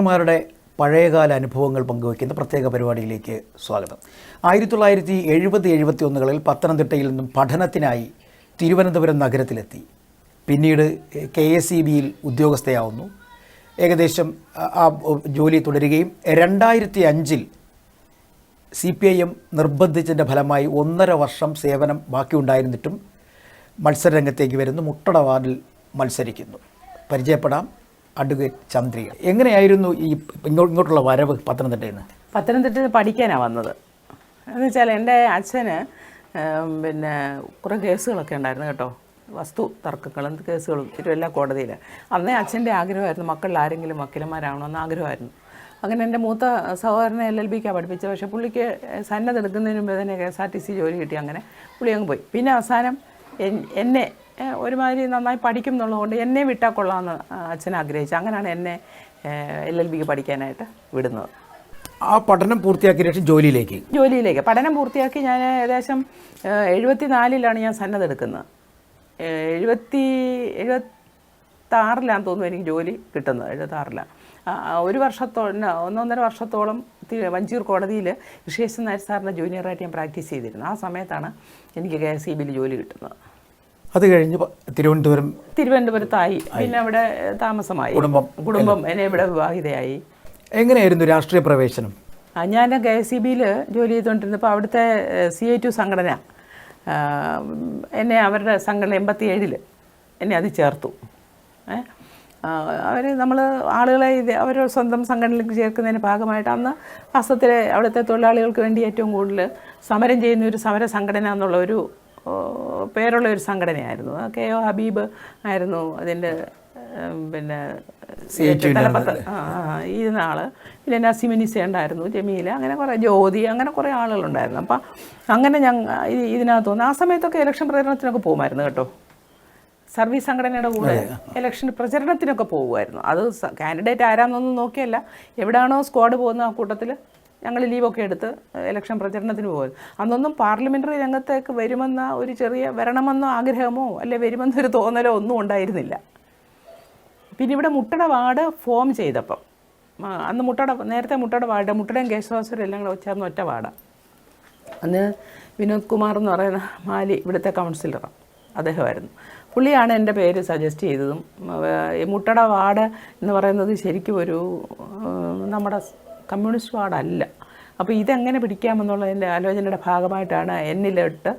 മേയർമാരുടെ പഴയകാല അനുഭവങ്ങൾ പങ്കുവയ്ക്കുന്ന പ്രത്യേക പരിപാടിയിലേക്ക് സ്വാഗതം. ആയിരത്തി തൊള്ളായിരത്തി എഴുപത് എഴുപത്തി ഒന്നുകളിൽ പത്തനംതിട്ടയിൽ നിന്നും പഠനത്തിനായി തിരുവനന്തപുരം നഗരത്തിലെത്തി. പിന്നീട് കെ എസ് ഇ ബിയിൽ ഉദ്യോഗസ്ഥയാവുന്നു. ഏകദേശം ആ ജോലി തുടരുകയും രണ്ടായിരത്തി അഞ്ചിൽ സി പി ഐ എം നിർബന്ധിച്ചതിന്റെ ഫലമായി ഒന്നര വർഷം സേവനം ബാക്കിയുണ്ടായിരുന്നിട്ടും മത്സരരംഗത്തേക്ക് വരുന്നു. മുട്ടട വാർഡിൽ മത്സരിക്കുന്നു. പരിചയപ്പെടാം. അഡ്വക്കേറ്റ് ചന്ദ്രിക. എങ്ങനെയായിരുന്നു ഈ ഇങ്ങോട്ടുള്ള വരവ് പത്തനംതിട്ടയിൽ നിന്ന് പത്തനംതിട്ട പഠിക്കാനാണ് വന്നത്. എന്ന് വെച്ചാൽ എന്റെ അച്ഛന് പിന്നെ കുറേ കേസുകളൊക്കെ ഉണ്ടായിരുന്നു കേട്ടോ. വസ്തു തർക്കങ്ങളും കേസുകളും എല്ലാം കോടതിയിൽ അന്നേ അച്ഛന്റെ ആഗ്രഹമായിരുന്നു മക്കളിൽ ആരെങ്കിലും വക്കീലന്മാരാവണമെന്ന് ആഗ്രഹമായിരുന്നു. അങ്ങനെ എന്റെ മൂത്ത സഹോദരനെ എൽ എൽ ബിക്കാണ് പഠിപ്പിച്ചത്. പക്ഷേ പുള്ളിക്ക് സന്നദ്ധ എടുക്കുന്നതിന് മുമ്പ് തന്നെ K S R T C ജോലി കിട്ടി അങ്ങനെ പുള്ളി അങ്ങ് പോയി. പിന്നെ അവസാനം എന്നെ ഒരുമാതിരി നന്നായി പഠിക്കും എന്നുള്ളതുകൊണ്ട് എന്നെ വിട്ടാൽ കൊള്ളാമെന്ന് അച്ഛൻ ആഗ്രഹിച്ചു. അങ്ങനെയാണ് എന്നെ എൽ എൽ ബിക്ക് പഠിക്കാനായിട്ട് വിടുന്നത്. ആ പഠനം പൂർത്തിയാക്കിയ ശേഷം ജോലിയിലേക്ക്? ജോലിയിലേക്ക്. പഠനം പൂർത്തിയാക്കി ഞാൻ ഏകദേശം എഴുപത്തി നാലിലാണ് ഞാൻ സന്നദ്ധ എടുക്കുന്നത്. എഴുപത്തി എഴുപത്തി എഴുപത്താറിലാന്ന് തോന്നുന്നു എനിക്ക് ജോലി കിട്ടുന്നത്. എഴുപത്താറിലാണ്. ഒരു വർഷത്തോളം ഒന്നൊന്നര വർഷത്തോളം വഞ്ചൂർ കോടതിയിൽ വിശേഷൻ നായർ സാറിന്റെ ജൂനിയറായിട്ട് ഞാൻ പ്രാക്ടീസ് ചെയ്തിരുന്നു. ആ സമയത്താണ് എനിക്ക് കെ എസ് ഇ ബിയിൽ ജോലി കിട്ടുന്നത്. അത് കഴിഞ്ഞ് തിരുവനന്തപുരം തിരുവനന്തപുരത്തായി. പിന്നെ അവിടെ താമസമായി. കുടുംബം. കുടുംബം എന്നെ ഇവിടെ വിവാഹിതയായി. എങ്ങനെയായിരുന്നു രാഷ്ട്രീയ പ്രവേശനം? ആ, ഞാൻ കെ എസ് സി ബിയിൽ ജോലി ചെയ്തുകൊണ്ടിരുന്നപ്പോൾ അവിടുത്തെ സി ഐ ടു സംഘടന എന്നെ അവരുടെ സംഘടന എൺപത്തി ഏഴിൽ എന്നെ അത് ചേർത്തു അവർ നമ്മൾ ആളുകളെ ഇത് അവർ സ്വന്തം സംഘടനയിലേക്ക് ചേർക്കുന്നതിന് ഭാഗമായിട്ട് അന്ന് വസ്ത്രത്തിലെ അവിടുത്തെ തൊഴിലാളികൾക്ക് വേണ്ടി ഏറ്റവും കൂടുതൽ സമരം ചെയ്യുന്ന ഒരു സമര സംഘടന എന്നുള്ള ഒരു പേരുള്ള ഒരു സംഘടനയായിരുന്നു. കെ ഒ ഹബീബ് ആയിരുന്നു അതിന്റെ പിന്നെ തലപ്പത്ത്. ഇരുന്ന പിന്നെ നസിമിനിസ ഉണ്ടായിരുന്നു ജമീല അങ്ങനെ കുറേ ജ്യോതി അങ്ങനെ കുറേ ആളുകളുണ്ടായിരുന്നു. അപ്പം അങ്ങനെ ഞങ്ങൾ ഇതിനകത്ത് വന്നു ആ സമയത്തൊക്കെ ഇലക്ഷൻ പ്രചരണത്തിനൊക്കെ പോകുമായിരുന്നു കേട്ടോ. സർവീസ് സംഘടനയുടെ കൂടെ ഇലക്ഷൻ പ്രചരണത്തിനൊക്കെ പോകുമായിരുന്നു. അത് കാൻഡിഡേറ്റ് ആരാന്നൊന്നും നോക്കിയല്ല. എവിടെയാണോ സ്ക്വാഡ് പോകുന്ന ആ കൂട്ടത്തിൽ ഞങ്ങൾ ലീവൊക്കെ എടുത്ത് ഇലക്ഷൻ പ്രചരണത്തിന് പോകും അന്നൊന്നും പാർലമെന്ററി രംഗത്തേക്ക് വരുമെന്ന ഒരു ചെറിയ വരണമെന്നോ ആഗ്രഹമോ അല്ലെ വരുമെന്നൊരു തോന്നലോ ഒന്നും ഉണ്ടായിരുന്നില്ല. പിന്നെ ഇവിടെ മുട്ടട വാർഡ് ഫോം ചെയ്തപ്പം അന്ന് മുട്ടട നേരത്തെ മുട്ടട വാർഡ് മുട്ടടയും കേശവാസുരം എല്ലാം കൂടെ ചേർന്ന് ഒറ്റ വാർഡാണ് അന്ന് വിനോദ് കുമാർ എന്ന് പറയുന്ന മാലി ഇവിടുത്തെ കൗൺസിലറാണ് അദ്ദേഹമായിരുന്നു. പുള്ളിയാണ് എന്റെ പേര് സജസ്റ്റ് ചെയ്തതും. മുട്ടട വാർഡ് എന്ന് പറയുന്നത് ശരിക്കും ഒരു നമ്മുടെ കമ്മ്യൂണിസ്റ്റ് വാർഡല്ല. അപ്പോൾ ഇതെങ്ങനെ പിടിക്കാമെന്നുള്ളതിന്റെ ആലോചനയുടെ ഭാഗമായിട്ടാണ് എന്നിലിട്ട്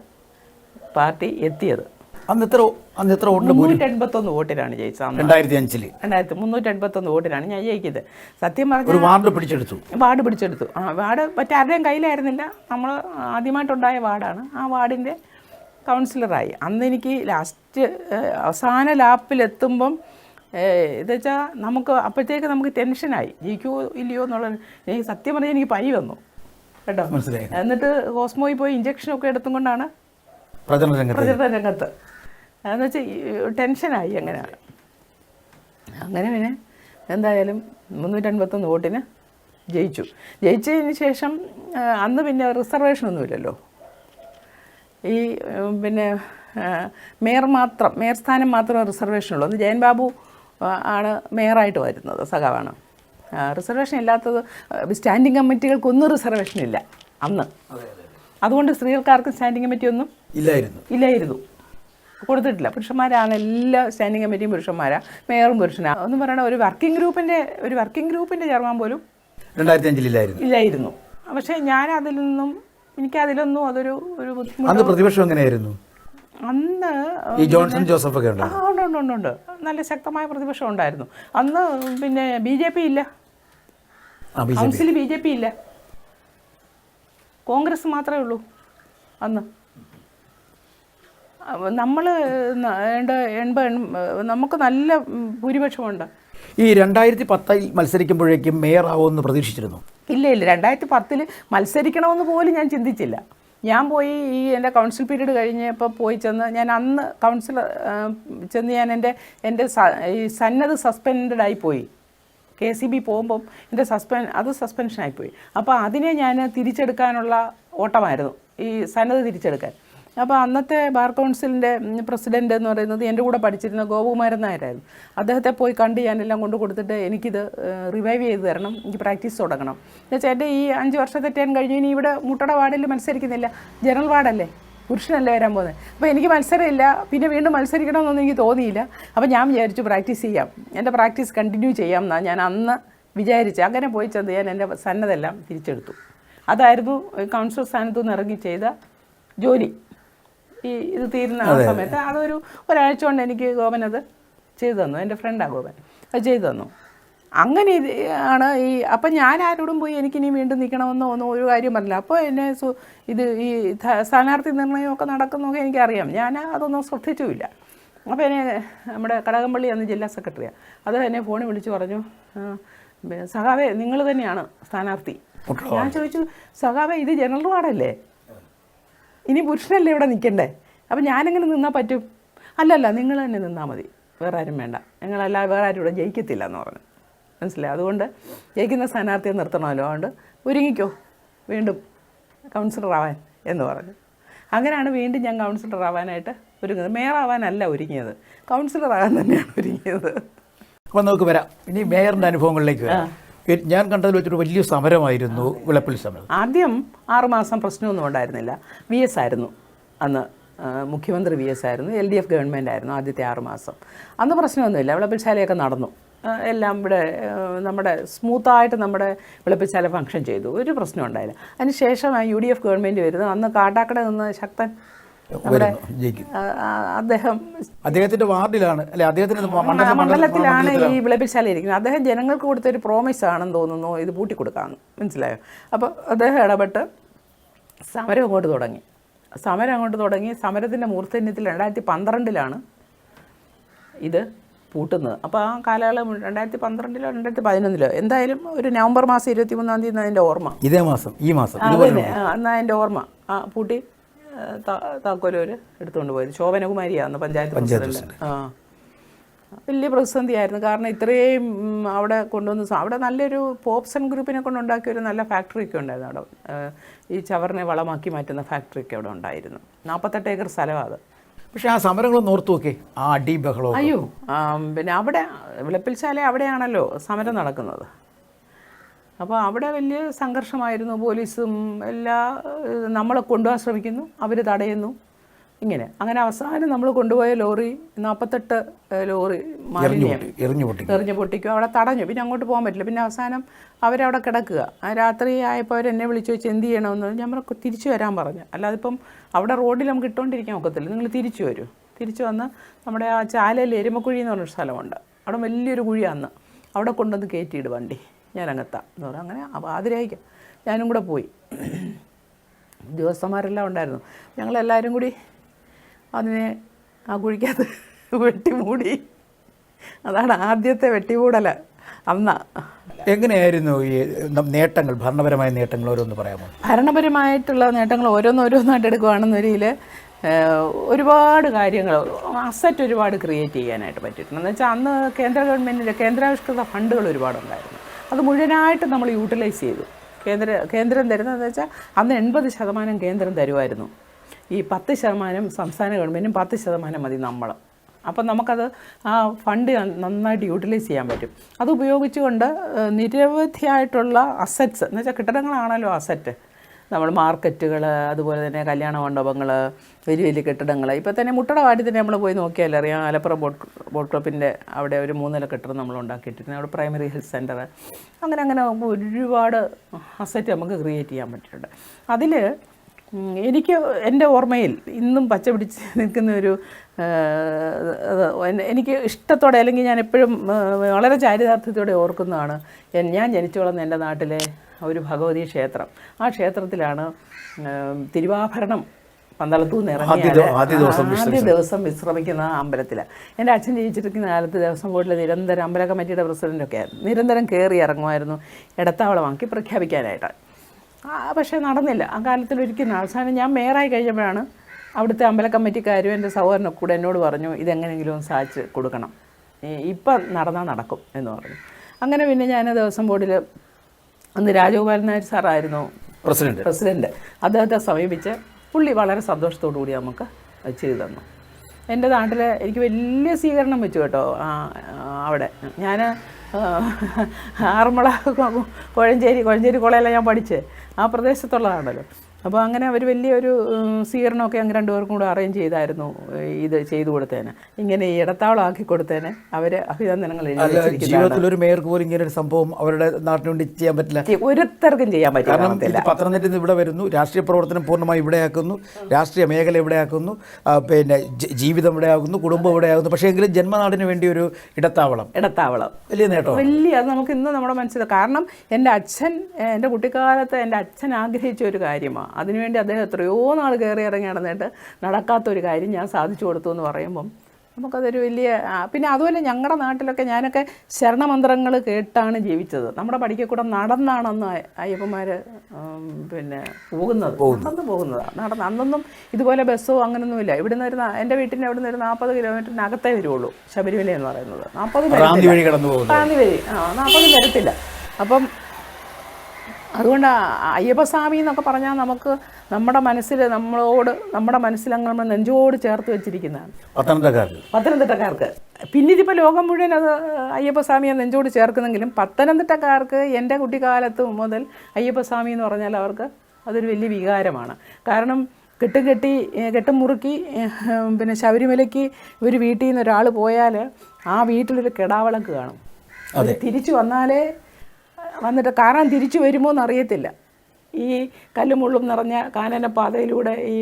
പാർട്ടി എത്തിയത്. അന്ന് എത്ര അന്ന് എത്ര വോട്ടിന് മുന്നൂറ്റി എൺപത്തൊന്ന് വോട്ടിനാണ് ജയിച്ചത് രണ്ടായിരത്തി രണ്ടായിരത്തി മുന്നൂറ്റി എൺപത്തൊന്ന് വോട്ടിനാണ് ഞാൻ ജയിക്കുന്നത് സത്യം പറഞ്ഞാൽ ഒരു വാർഡ് പിടിച്ചെടുത്തു. വാർഡ് പിടിച്ചെടുത്തു. ആ വാർഡ് മറ്റാരുടെയും കയ്യിലായിരുന്നില്ല. നമ്മൾ ആദ്യമായിട്ടുണ്ടായ വാർഡാണ്. ആ വാർഡിന്റെ കൗൺസിലറായി. അന്ന് എനിക്ക് ലാസ്റ്റ് അവസാന ലാപ്പിലെത്തുമ്പം ഇത് വെച്ചാൽ നമുക്ക് അപ്പോഴത്തേക്ക് നമുക്ക് ടെൻഷനായി ജയിക്കുമോ ഇല്ലയോ എന്നുള്ള എനിക്ക് സത്യം പറഞ്ഞാൽ എനിക്ക് പനി വന്നു. കേട്ടോ? മനസ്സിലായി. എന്നിട്ട് ഹോസ്മോയിൽ പോയി ഇഞ്ചക്ഷനൊക്കെ എടുത്തും കൊണ്ടാണ് പ്രചരണ രംഗത്ത്. അതെന്ന് വെച്ചാൽ ടെൻഷനായി അങ്ങനെ. അങ്ങനെ പിന്നെ എന്തായാലും മുന്നൂറ്റൻപത്തൊന്ന് വോട്ടിന് ജയിച്ചു. ജയിച്ചതിന് ശേഷം അന്ന് പിന്നെ റിസർവേഷനൊന്നുമില്ലല്ലോ ഈ പിന്നെ മേയർ മാത്രം മേയർ സ്ഥാനം മാത്രമേ റിസർവേഷനുള്ളൂ അന്ന് ജയൻ ബാബു ആണ് മേയറായിട്ട് വരുന്നത് സഖാവാണ്. റിസർവേഷൻ ഇല്ലാത്തത് സ്റ്റാൻഡിംഗ് കമ്മിറ്റികൾക്കൊന്നും റിസർവേഷൻ ഇല്ല അന്ന്. അതുകൊണ്ട് സ്ത്രീകൾക്കാർക്കും സ്റ്റാൻഡിംഗ് കമ്മിറ്റി ഒന്നും ഇല്ലായിരുന്നു. ഇല്ലായിരുന്നു. കൊടുത്തിട്ടില്ല. പുരുഷന്മാരാണ് എല്ലാ സ്റ്റാൻഡിംഗ് കമ്മിറ്റിയും പുരുഷന്മാരാ മേയറും പുരുഷനാ. ഒന്നും പറയണ ഒരു വർക്കിംഗ് ഗ്രൂപ്പിന്റെ ഒരു വർക്കിംഗ് ഗ്രൂപ്പിന്റെ ചെയർമാൻ പോലും രണ്ടായിരത്തി അഞ്ചിലില്ലായിരുന്നു ഇല്ലായിരുന്നു. പക്ഷേ ഞാൻ അതിൽ നിന്നും എനിക്കതിലൊന്നും അതൊരു ഒരു ബുദ്ധിമുട്ട് പ്രതിപക്ഷം എങ്ങനെയായിരുന്നു? അന്ന് ഈ ജോൺസൺ ജോസഫ് ഒക്കെ ആ ഉണ്ട് ഉണ്ട് ഉണ്ട് ഉണ്ട്. നല്ല ശക്തമായ പ്രതിപക്ഷം ഉണ്ടായിരുന്നു. അന്ന് പിന്നെ ബി ജെ പി ഇല്ല. Council B J P. ഇല്ല. കോൺഗ്രസ് മാത്രമേ ഉള്ളൂ അന്ന്. നമ്മൾ എൺപത് നമുക്ക് നല്ല ഭൂരിപക്ഷമുണ്ട്. ഈ രണ്ടായിരത്തി പത്തിൽ മത്സരിക്കുമ്പോഴേക്കും മേയർ ആവുമെന്ന് പ്രതീക്ഷിച്ചിരുന്നു. ഇല്ല ഇല്ല. രണ്ടായിരത്തി പത്തിൽ മത്സരിക്കണമെന്ന് പോലും ഞാൻ ചിന്തിച്ചില്ല. ഞാൻ പോയി ഈ എന്റെ കൗൺസിൽ പീരീഡ് കഴിഞ്ഞപ്പോൾ പോയി ചെന്ന് ഞാൻ അന്ന് കൗൺസിൽ ചെന്ന് ഞാൻ എന്റെ എന്റെ ഈ സന്നദ്ധ സസ്പെൻഡഡ് ആയിപ്പോയി പോയി. കെ സി ബി പോകുമ്പം എന്റെ സസ്പെൻ അത് സസ്പെൻഷനായിപ്പോയി അപ്പോൾ അതിനെ ഞാൻ തിരിച്ചെടുക്കാനുള്ള ഓട്ടമായിരുന്നു. ഈ സന്നദ്ധ തിരിച്ചെടുക്കാൻ. അപ്പോൾ അന്നത്തെ ബാർ കൗൺസിലിന്റെ പ്രസിഡന്റ് എന്ന് പറയുന്നത് എന്റെ കൂടെ പഠിച്ചിരുന്ന ഗോപകുമാരൻ നായരായിരുന്നു. അദ്ദേഹത്തെ പോയി കണ്ട് ഞാനെല്ലാം കൊണ്ട് കൊടുത്തിട്ട് എനിക്കിത് റിവൈവ് ചെയ്ത് തരണം. എനിക്ക് പ്രാക്ടീസ് തുടങ്ങണം. എന്നുവെച്ചാൽ എന്റെ ഈ അഞ്ച് വർഷത്തെ ടേൺ കഴിഞ്ഞ് ഇനി ഇവിടെ മുട്ടട വാർഡിൽ മത്സരിക്കുന്നില്ല. ജനറൽ വാർഡല്ലേ പുരുഷനല്ലേ വരാൻ പോകുന്നത് അപ്പോൾ എനിക്ക് മത്സരമില്ല. പിന്നെ വീണ്ടും മത്സരിക്കണമെന്നൊന്നും എനിക്ക് തോന്നിയില്ല. അപ്പോൾ ഞാൻ വിചാരിച്ചു പ്രാക്ടീസ് ചെയ്യാം. എന്റെ പ്രാക്ടീസ് കണ്ടിന്യൂ ചെയ്യാം എന്നാണ് ഞാൻ അന്ന് വിചാരിച്ച്. അങ്ങനെ പോയി ചെന്ന് ഞാൻ എന്റെ സന്നദ്ധെല്ലാം തിരിച്ചെടുത്തു. അതായിരുന്നു കൗൺസിൽ സ്ഥാനത്തു നിന്ന് ഇറങ്ങി ചെയ്ത ജോലി. ഈ ഇത് തീരുന്ന ആ സമയത്ത് അതൊരു ഒരാഴ്ച കൊണ്ട് എനിക്ക് ഗോപൻ അത് ചെയ്തു തന്നു. എന്റെ ഫ്രണ്ടാണ് ഗോപൻ. അത് ചെയ്തു തന്നു. അങ്ങനെ ഇത് ആണ് ഈ അപ്പം ഞാൻ ആരോടും പോയി എനിക്കിനി വീണ്ടും നിൽക്കണമെന്നോ ഒന്നും ഒരു കാര്യം പറഞ്ഞില്ല. അപ്പോൾ എന്നെ സു- ഇത് ഈ സ്ഥാനാർത്ഥി നിർണയമൊക്കെ നടക്കുന്നതൊക്കെ എനിക്കറിയാം. ഞാൻ അതൊന്നും ശ്രദ്ധിച്ചുമില്ല. അപ്പോൾ എന്നെ നമ്മുടെ കടകംപള്ളി അന്ന് ജില്ലാ സെക്രട്ടറിയാണ് അത് എന്നെ ഫോണിൽ വിളിച്ച് പറഞ്ഞു സഹാവേ നിങ്ങൾ തന്നെയാണ് സ്ഥാനാർത്ഥി. ഞാൻ ചോദിച്ചു സഹാവേ ഇത് ജനറൽ വാർഡല്ലേ? ഇനി പുരുഷനല്ലേ ഇവിടെ നിൽക്കണ്ടേ അപ്പം ഞാനെങ്ങനെ നിന്നാൽ പറ്റും? അല്ലല്ല നിങ്ങൾ തന്നെ നിന്നാൽ മതി. വേറെ ആരും വേണ്ട. ഞങ്ങളല്ല വേറെ ആരും ഇവിടെ ജയിക്കത്തില്ല എന്ന് പറഞ്ഞു. മനസ്സിലായി? അതുകൊണ്ട് ജയിക്കുന്ന സ്ഥാനാർത്ഥിയെ നിർത്തണമല്ലോ. അതുകൊണ്ട് ഒരുങ്ങിക്കോ. വീണ്ടും കൗൺസിലർ ആവാൻ എന്ന് പറഞ്ഞു. അങ്ങനെയാണ് വീണ്ടും ഞാൻ കൗൺസിലർ ആവാനായിട്ട് ഒരുങ്ങുന്നത്. മേയറാവാനല്ല ഒരുങ്ങിയത്. കൗൺസിലർ ആകാൻ തന്നെയാണ് ഒരുങ്ങിയത്. അപ്പോൾ നമുക്ക് വരാം. ഇനി മേയറിന്റെ അനുഭവങ്ങളിലേക്ക് വരാം. ഞാൻ കണ്ടതിൽ വെച്ചൊരു വലിയ സമരമായിരുന്നു വിളപ്പിൽ സമരം. ആദ്യം ആറുമാസം പ്രശ്നമൊന്നും ഉണ്ടായിരുന്നില്ല. വി എസ് ആയിരുന്നു. അന്ന് മുഖ്യമന്ത്രി വി എസ് ആയിരുന്നു. എൽ ഡി എഫ് ഗവൺമെന്റ് ആയിരുന്നു ആദ്യത്തെ ആറുമാസം അന്ന് പ്രശ്നമൊന്നുമില്ല. വിളപ്പിൽശാലയൊക്കെ നടന്നു. എല്ലാം ഇവിടെ നമ്മുടെ സ്മൂത്തായിട്ട് നമ്മുടെ വിളപ്പിച്ചാല ഫംഗ്ഷൻ ചെയ്തു. ഒരു പ്രശ്നം ഉണ്ടായില്ല. അതിന് ശേഷമാണ് യു ഡി എഫ് ഗവൺമെന്റ് വരുന്നത്. അന്ന് കാട്ടാക്കട നിന്ന് ശക്തൻ അദ്ദേഹം അദ്ദേഹത്തിന്റെ വാർഡിലാണ് അല്ലെ അദ്ദേഹത്തിന്റെ മണ്ഡലത്തിലാണ് ഈ വിളപ്പിശാല ഇരിക്കുന്നത്. അദ്ദേഹം ജനങ്ങൾക്ക് കൊടുത്ത ഒരു പ്രോമിസ് ആണെന്ന് തോന്നുന്നു ഇത് പൂട്ടി കൊടുക്കാന്ന് മനസ്സിലായോ? അപ്പോൾ അദ്ദേഹം ഇടപെട്ട് സമരം അങ്ങോട്ട് തുടങ്ങി. സമരം അങ്ങോട്ട് തുടങ്ങി. സമരത്തിന്റെ മൂർധന്യത്തിൽ രണ്ടായിരത്തി പന്ത്രണ്ടിലാണ് ഇത് പൂട്ടുന്നത്. അപ്പോൾ ആ കാലയളവ് രണ്ടായിരത്തി പന്ത്രണ്ടിലോ രണ്ടായിരത്തി പതിനൊന്നിലോ എന്തായാലും ഒരു നവംബർ മാസം ഇരുപത്തി മൂന്നാം തീയതി അതിന്റെ ഓർമ്മ. ഇതേ മാസം ഈ മാസം എന്റെ ഓർമ്മ. ആ പൂട്ടി താക്കോലൂര് എടുത്തുകൊണ്ട് പോയത്. ശോഭനകുമാരിയാന്ന് പഞ്ചായത്ത് പ്രസിഡന്റ്. ആ. വലിയ പ്രതിസന്ധിയായിരുന്നു. കാരണം ഇത്രയും അവിടെ കൊണ്ടുവന്ന് അവിടെ നല്ലൊരു പോപ്സൺ ഗ്രൂപ്പിനെ കൊണ്ടുണ്ടാക്കിയ ഒരു നല്ല ഫാക്ടറി ഒക്കെ ഉണ്ടായിരുന്നു അവിടെ. ഈ ചവറിനെ വളമാക്കി മാറ്റുന്ന ഫാക്ടറി ഒക്കെ അവിടെ ഉണ്ടായിരുന്നു. നാൽപ്പത്തെട്ട് ഏക്കർ സ്ഥലമാണ് അത്. പക്ഷെ ആ സമരങ്ങളും ഓർത്തു നോക്കേ ആ അടി ബഹളവും അയ്യോ പിന്നെ അവിടെ വിളപ്പിൽശാല അവിടെയാണല്ലോ സമരം നടക്കുന്നത്. അപ്പോൾ അവിടെ വലിയ സംഘർഷമായിരുന്നു. പോലീസും എല്ലാ നമ്മളെ കൊണ്ടുപോകാൻ ശ്രമിക്കുന്നു. അവർ തടയുന്നു. ഇങ്ങനെ. അങ്ങനെ അവസാനം നമ്മൾ കൊണ്ടുപോയ ലോറി നാൽപ്പത്തെട്ട് ലോറി മാലിന്യം എറിഞ്ഞു പൊട്ടി പൊട്ടിക്കും. അവിടെ തടഞ്ഞു. പിന്നെ അങ്ങോട്ട് പോകാൻ പറ്റില്ല. പിന്നെ അവസാനം അവരവിടെ കിടക്കുക. ആ രാത്രി ആയപ്പോൾ അവരെന്നെ വിളിച്ചു വെച്ച് എന്ത് ചെയ്യണമെന്ന് ഞാൻ പറഞ്ഞു തിരിച്ചു വരാൻ പറഞ്ഞു. അല്ലാതെ ഇപ്പം അവിടെ റോഡിൽ നമുക്ക് ഇട്ടുകൊണ്ടിരിക്കാൻ ഒക്കത്തില്ല. നിങ്ങൾ തിരിച്ചു വരൂ. തിരിച്ചു വന്ന് നമ്മുടെ ആ ചാലയിൽ എരുമക്കുഴി എന്ന് പറഞ്ഞൊരു സ്ഥലമുണ്ട്. അവിടെ വലിയൊരു കുഴിയാന്ന്. അവിടെ കൊണ്ടുവന്ന് കയറ്റിയിട് വണ്ടി. ഞാൻ അങ്ങെത്താം എന്ന് പറഞ്ഞു അങ്ങനെ ആതിരായിക്കാം. ഞാനും കൂടെ പോയി. ഉദ്യോഗസ്ഥന്മാരെല്ലാം ഉണ്ടായിരുന്നു. ഞങ്ങളെല്ലാവരും കൂടി അതിനെ ആ കുഴിക്കകത്ത് വെട്ടിമൂടി അതാണ് ആദ്യത്തെ വെട്ടിമൂടൽ അന്നാ. എങ്ങനെയായിരുന്നു ഈ നേട്ടങ്ങൾ ഭരണപരമായ നേട്ടങ്ങൾ ഓരോന്ന് പറയാമോ? ഭരണപരമായിട്ടുള്ള നേട്ടങ്ങൾ ഓരോന്നോരോന്നായിട്ട് എടുക്കുകയാണെന്നൊരിൽ ഒരുപാട് കാര്യങ്ങൾ അസറ്റ് ഒരുപാട് ക്രിയേറ്റ് ചെയ്യാനായിട്ട് പറ്റിയിട്ടുണ്ട്. എന്ന് വെച്ചാൽ അന്ന് കേന്ദ്ര ഗവൺമെന്റിന്റെ കേന്ദ്രാവിഷ്കൃത ഫണ്ടുകൾ ഒരുപാടുണ്ടായിരുന്നു. അത് മുഴുവനായിട്ട് നമ്മൾ യൂട്ടിലൈസ് ചെയ്തു. കേന്ദ്ര കേന്ദ്രം തരുന്നതെന്ന് വെച്ചാൽ അന്ന് എൺപത് ശതമാനം കേന്ദ്രം തരുമായിരുന്നു ഈ പത്ത് ശതമാനം സംസ്ഥാന ഗവൺമെന്റും പത്ത് ശതമാനം മതി നമ്മൾ അപ്പം നമുക്കത് ആ ഫണ്ട് നന്നായിട്ട് യൂട്ടിലൈസ് ചെയ്യാൻ പറ്റും. അത് ഉപയോഗിച്ചുകൊണ്ട് നിരവധിയായിട്ടുള്ള അസറ്റ്സ് എന്ന് വെച്ചാൽ കെട്ടിടങ്ങളാണല്ലോ അസറ്റ് നമ്മൾ മാർക്കറ്റുകൾ അതുപോലെ തന്നെ കല്യാണ മണ്ഡപങ്ങൾ വലിയ വലിയ കെട്ടിടങ്ങൾ ഇപ്പോൾ തന്നെ മുട്ടട വാടി തന്നെ നമ്മൾ പോയി നോക്കിയാൽ അറിയാം. ആലപ്പുറം ബോട്ട് ബോട്ട് ക്ലബിന്റെ അവിടെ ഒരു മൂന്നില കെട്ടിടം നമ്മൾ ഉണ്ടാക്കിയിട്ടുണ്ട് അവിടെ പ്രൈമറി ഹെൽത്ത് സെന്റർ അങ്ങനെ അങ്ങനെ ഒരുപാട് അസറ്റ് നമുക്ക് ക്രിയേറ്റ് ചെയ്യാൻ പറ്റിയിട്ടുണ്ട്. അതിൽ എനിക്ക് എന്റെ ഓർമ്മയിൽ ഇന്നും പച്ച പിടിച്ച് നിൽക്കുന്ന ഒരു എനിക്ക് ഇഷ്ടത്തോടെ അല്ലെങ്കിൽ ഞാൻ എപ്പോഴും വളരെ ചാരിതാർത്ഥ്യത്തോടെ ഓർക്കുന്നതാണ്. ഞാൻ ജനിച്ചു വളർന്ന എന്റെ നാട്ടിലെ ഒരു ഭഗവതി ക്ഷേത്രം. ആ ക്ഷേത്രത്തിലാണ് തിരുവാഭരണം പന്തളത്തു നിന്ന് ആദ്യ ഇറങ്ങിയാൽ ആദ്യ ദിവസം വിശ്രമിക്കുന്ന അമ്പലത്തിൽ എന്റെ അച്ഛൻ ജീവിച്ചിരിക്കുന്ന കാലത്ത് ദേവസ്വം ബോർഡിലെ നിരന്തരം അമ്പല കമ്മിറ്റിയുടെ പ്രസിഡന്റൊക്കെ ആയിരുന്നു. നിരന്തരം കയറി ഇറങ്ങുമായിരുന്നു വാങ്ങി പ്രഖ്യാപിക്കാനായിട്ട്. പക്ഷേ നടന്നില്ല. ആ കാലത്തിൽ ഒരിക്കലും അവസാനം ഞാൻ മേയറായി കഴിഞ്ഞപ്പോഴാണ് അവിടുത്തെ അമ്പല കമ്മിറ്റിക്കാരും എന്റെ സഹോദരനൊക്കെ കൂടെ എന്നോട് പറഞ്ഞു ഇതെങ്ങനെയെങ്കിലും ഒന്ന് സാധിച്ച് കൊടുക്കണം. ഇപ്പം നടന്നാൽ നടക്കും എന്ന് പറഞ്ഞു. അങ്ങനെ പിന്നെ ഞാൻ ദേവസ്വം ബോർഡിൽ അന്ന് രാജഗോപാലൻ നായർ സാറായിരുന്നു പ്രസിഡന്റ്. പ്രസിഡന്റ്. അദ്ദേഹത്തെ സമീപിച്ച് പുള്ളി വളരെ സന്തോഷത്തോടു കൂടി നമുക്ക് ചെയ്തു തന്നു. എന്റെ നാട്ടിൽ എനിക്ക് വലിയ സ്വീകരണം വെച്ചു കേട്ടോ അവിടെ. ഞാൻ ആറന്മുള കോഴഞ്ചേരി കോഴഞ്ചേരി കോളേജിലാണ് ഞാൻ പഠിച്ചത്. ആ പ്രദേശത്തുള്ളതാണല്ലോ. അപ്പോൾ അങ്ങനെ അവർ വലിയൊരു സ്വീകരണമൊക്കെ അങ്ങ് രണ്ടുപേർക്കും കൂടെ അറേഞ്ച് ചെയ്തായിരുന്നു ഇത് ചെയ്തു കൊടുത്തേനെ. ഇങ്ങനെ ഈ ഇടത്താവളമാക്കി കൊടുത്തേനെ. അവർ അഭിനന്ദനങ്ങൾ ജീവിതത്തിൽ ഒരു മേയർക്ക് പോലും ഇങ്ങനെ ഒരു സംഭവം അവരുടെ നാട്ടിന് വേണ്ടി ചെയ്യാൻ പറ്റില്ല. ഒരുത്തർക്കും ചെയ്യാൻ പറ്റില്ല പത്തനംതിട്ട പത്തനംതിട്ടയിൽ നിന്ന് ഇവിടെ വരുന്നു. രാഷ്ട്രീയ പ്രവർത്തനം പൂർണമായി ഇവിടെയാക്കുന്നു രാഷ്ട്രീയ മേഖല ഇവിടെയാക്കുന്നു പിന്നെ ജീവിതം ജീവിതം ഇവിടെയാകുന്നു കുടുംബം ഇവിടെയാകുന്നു പക്ഷേ എങ്കിലും ജന്മനാടിന് വേണ്ടി ഒരു ഇടത്താവളം. ഇടത്താവളം. വലിയ നേട്ടം വലിയ അത് നമുക്ക് ഇന്ന് നമ്മുടെ മനസ്സിൽ കാരണം എന്റെ അച്ഛൻ എന്റെ കുട്ടിക്കാലത്ത് എന്റെ അച്ഛൻ ആഗ്രഹിച്ച ഒരു കാര്യമാണ്. അതിനുവേണ്ടി അദ്ദേഹം എത്രയോ നാൾ കയറി ഇറങ്ങി നടന്നിട്ട് നടക്കാത്തൊരു കാര്യം ഞാൻ സാധിച്ചു കൊടുത്തു എന്ന് പറയുമ്പം നമുക്കതൊരു വലിയ പിന്നെ അതുപോലെ ഞങ്ങളുടെ നാട്ടിലൊക്കെ ഞാനൊക്കെ ശരണമന്ത്രങ്ങൾ കേട്ടാണ് ജീവിച്ചത്. നമ്മുടെ പഠിക്കക്കൂടം നടന്നാണെന്ന് അയ്യപ്പന്മാർ പിന്നെ പോകുന്നത്. നടന്ന് പോകുന്നതാണ് നടന്ന് അന്നൊന്നും ഇതുപോലെ ബസ്സോ അങ്ങനൊന്നുമില്ല ഇവിടുന്ന് ഒരു നാ- എന്റെ വീട്ടിന്റെ നിന്ന് ഒരു നാൽപ്പത് കിലോമീറ്ററിനകത്തേ വരുള്ളൂ. ശബരിമല എന്ന് പറയുന്നത്. നാൽപ്പത് കിലോമീറ്റർ വഴി ആ നാൽപ്പത് വരത്തില്ല. അപ്പം അതുകൊണ്ട് അയ്യപ്പസ്വാമി എന്നൊക്കെ പറഞ്ഞാൽ നമുക്ക് നമ്മുടെ മനസ്സിൽ നമ്മളോട് നമ്മുടെ മനസ്സിൽ അങ്ങ് നമ്മൾ നെഞ്ചോട് ചേർത്ത് വെച്ചിരിക്കുന്നതാണ്. പത്തനംതിട്ടക്കാർക്ക്. പത്തനംതിട്ടക്കാർക്ക്. പിന്നെ ഇതിപ്പോൾ ലോകം മുഴുവൻ അത് അയ്യപ്പസ്വാമിയെ നെഞ്ചോട് ചേർക്കുന്നെങ്കിലും പത്തനംതിട്ടക്കാർക്ക് എന്റെ കുട്ടിക്കാലത്ത് മുതൽ അയ്യപ്പസ്വാമി എന്ന് പറഞ്ഞാൽ അവർക്ക് അതൊരു വലിയ വികാരമാണ്. കാരണം കെട്ടും കെട്ടി കെട്ടും മുറുക്കി പിന്നെ ശബരിമലയ്ക്ക് ഒരു വീട്ടിൽ നിന്ന് ഒരാൾ പോയാൽ ആ വീട്ടിലൊരു കിടാവിളക്ക് കാണും. അത് തിരിച്ചു വന്നാലേ വന്നിട്ട് കാണാൻ തിരിച്ചു വരുമോ എന്നറിയത്തില്ല ഈ കല്ലുമുള്ളും നിറഞ്ഞ കാനനപ്പാതയിലൂടെ ഈ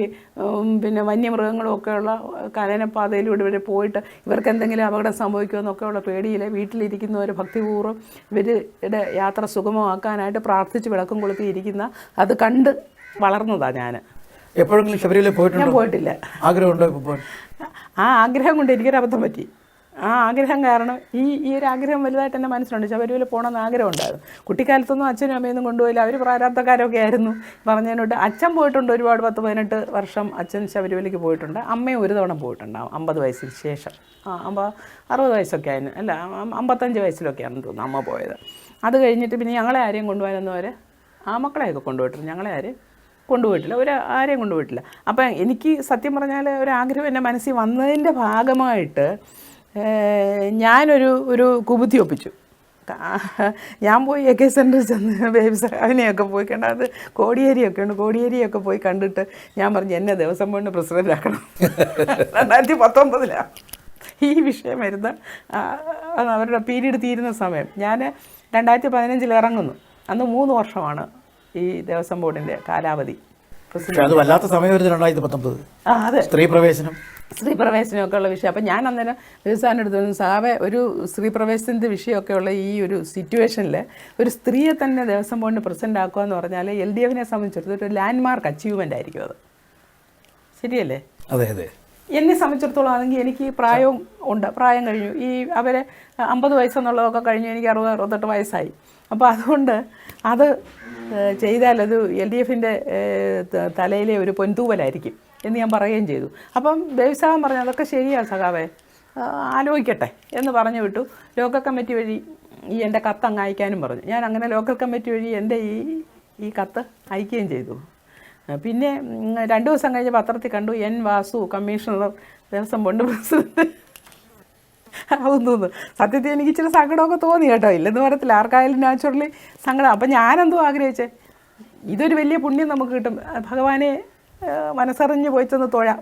പിന്നെ വന്യമൃഗങ്ങളും ഒക്കെയുള്ള കാനനപ്പാതയിലൂടെ ഇവർ പോയിട്ട് ഇവർക്ക് എന്തെങ്കിലും അപകടം സംഭവിക്കുമോ എന്നൊക്കെയുള്ള പേടിയിൽ വീട്ടിലിരിക്കുന്നവർ ഭക്തിപൂർവം ഇവരുടെ യാത്ര സുഗമമാക്കാനായിട്ട് പ്രാർത്ഥിച്ച് വിളക്കും കൊളുത്തി ഇരിക്കുന്ന അത് കണ്ട് വളർന്നതാണ് ഞാൻ എപ്പോഴെങ്കിലും ശബരിമല ഞാൻ പോയിട്ടില്ല. ആഗ്രഹമുണ്ടോ ആ ആഗ്രഹം കൊണ്ട് എനിക്കൊരു അബദ്ധം പറ്റി. ആ ആഗ്രഹം കാരണം ഈ ഈ ഒരു ആഗ്രഹം വലുതായിട്ട് എന്റെ മനസ്സിലുണ്ട്. ശബരിമല പോകണമെന്ന് ആഗ്രഹം ഉണ്ടായിരുന്നു കുട്ടിക്കാലത്തൊന്നും അച്ഛനും അമ്മയൊന്നും കൊണ്ടുപോയില്ല. അവർ പ്രാരാബ്ധക്കാരൊക്കെ ആയിരുന്നു. പറഞ്ഞതിനോട് അച്ഛൻ പോയിട്ടുണ്ട് ഒരുപാട് പത്ത് പതിനെട്ട് വർഷം അച്ഛൻ ശബരിമലയ്ക്ക് പോയിട്ടുണ്ട്. അമ്മയും ഒരു തവണ പോയിട്ടുണ്ടാവും. അമ്പത് വയസ്സിന് ശേഷം. ആ അമ്പ അറുപത് വയസ്സൊക്കെ ആയിരുന്നു. അല്ല അമ്പത്തഞ്ച് വയസ്സിലൊക്കെയാണെന്ന് തോന്നുന്നു അമ്മ പോയത്. അത് കഴിഞ്ഞിട്ട് പിന്നെ ഞങ്ങളെ ആരെയും കൊണ്ടുപോകാനൊന്നും അവർ ആ മക്കളെയൊക്കെ കൊണ്ടുപോയിട്ടുണ്ട് ഞങ്ങളെ ആരെയും കൊണ്ടുപോയിട്ടില്ല. ഒരു ആരെയും കൊണ്ടുപോയിട്ടില്ല. അപ്പം എനിക്ക് സത്യം പറഞ്ഞാൽ ഒരു ആഗ്രഹം എന്റെ മനസ്സിൽ വന്നതിന്റെ ഭാഗമായിട്ട് ഞാനൊരു ഒരു കുബുദ്ധി ഒപ്പിച്ചു. ഞാൻ പോയി എ കെ സെന്ററിൽ ചെന്ന് ബേബി സഹാവിനെയൊക്കെ പോയി കണ്ട അത് കോടിയേരിയൊക്കെ ഉണ്ട് കോടിയേരിയൊക്കെ പോയി കണ്ടിട്ട് ഞാൻ പറഞ്ഞു എന്നെ ദിവസം ബോർഡിന് പ്രസിഡന്റ് ആക്കണം. രണ്ടായിരത്തി പത്തൊമ്പതിലാണ് ഈ വിഷയം വരുന്ന അവരുടെ പീരീഡ് തീരുന്ന സമയം. ഞാൻ രണ്ടായിരത്തി പതിനഞ്ചിൽ ഇറങ്ങുന്നു. അന്ന് മൂന്ന് വർഷമാണ് ഈ ദേവസ്വം ബോർഡിന്റെ കാലാവധി. അത് വല്ലാത്ത സമയം വരുന്നത് രണ്ടായിരത്തി പത്തൊമ്പത് ആ അതെ. സ്ത്രീ പ്രവേശനം. സ്ത്രീ പ്രവേശനമൊക്കെ ഉള്ള വിഷയം. അപ്പം ഞാൻ അന്നേരം ദിവസം എടുത്തു സാവെ ഒരു സ്ത്രീ പ്രവേശനത്തിന്റെ വിഷയമൊക്കെ ഉള്ള ഈ ഒരു സിറ്റുവേഷനിൽ ഒരു സ്ത്രീയെ തന്നെ ദിവസം ബോർഡിന് പ്രസിഡന്റ് ആക്കുക എന്ന് പറഞ്ഞാൽ എൽ ഡി എഫിനെ സംബന്ധിച്ചിടത്തോളം ഒരു ലാൻഡ് മാർക്ക് അച്ചീവ്മെന്റ് ആയിരിക്കും അത്. ശരിയല്ലേ? അതെ അതെ. എന്നെ സംബന്ധിച്ചിടത്തോളം ആണെങ്കിൽ എനിക്ക് പ്രായവും ഉണ്ട്. പ്രായം കഴിഞ്ഞു. ഈ അവരെ അമ്പത് വയസ്സെന്നുള്ളതൊക്കെ കഴിഞ്ഞു എനിക്ക് അറുപത് അറുപത്തെട്ട് വയസ്സായി. അപ്പോൾ അതുകൊണ്ട് അത് ചെയ്താൽ അത് എൽ ഡി എഫിന്റെ തലയിലെ ഒരു പൊൻതൂവലായിരിക്കും എന്ന് ഞാൻ പറയുകയും ചെയ്തു. അപ്പം ദേവസ്വം പറഞ്ഞു അതൊക്കെ ശരിയാണ് സഖാവേ. ആലോചിക്കട്ടെ. എന്ന് പറഞ്ഞു വിട്ടു. ലോക്കൽ കമ്മിറ്റി വഴി ഈ എന്റെ കത്ത് അങ്ങ് അയക്കാനും പറഞ്ഞു. ഞാൻ അങ്ങനെ ലോക്കൽ കമ്മിറ്റി വഴി എന്റെ ഈ ഈ കത്ത് അയക്കുകയും ചെയ്തു. പിന്നെ രണ്ട് ദിവസം കഴിഞ്ഞ് പത്രത്തിൽ കണ്ടു N Vasu commissioner Devaswom board president. ആവുന്നു സത്യത്തിൽ എനിക്ക് ഇച്ചിരി സങ്കടമൊക്കെ തോന്നി കേട്ടോ. ഇല്ലെന്ന് പറയത്തില്ല ആർക്കായാലും നാച്ചുറലി സങ്കടം. അപ്പം ഞാനെന്തോ ആഗ്രഹിച്ചേ? ഇതൊരു വലിയ പുണ്യം നമുക്ക് കിട്ടും. ഭഗവാനെ മനസ്സറിഞ്ഞ് പോയി ചെന്ന് തൊഴാം.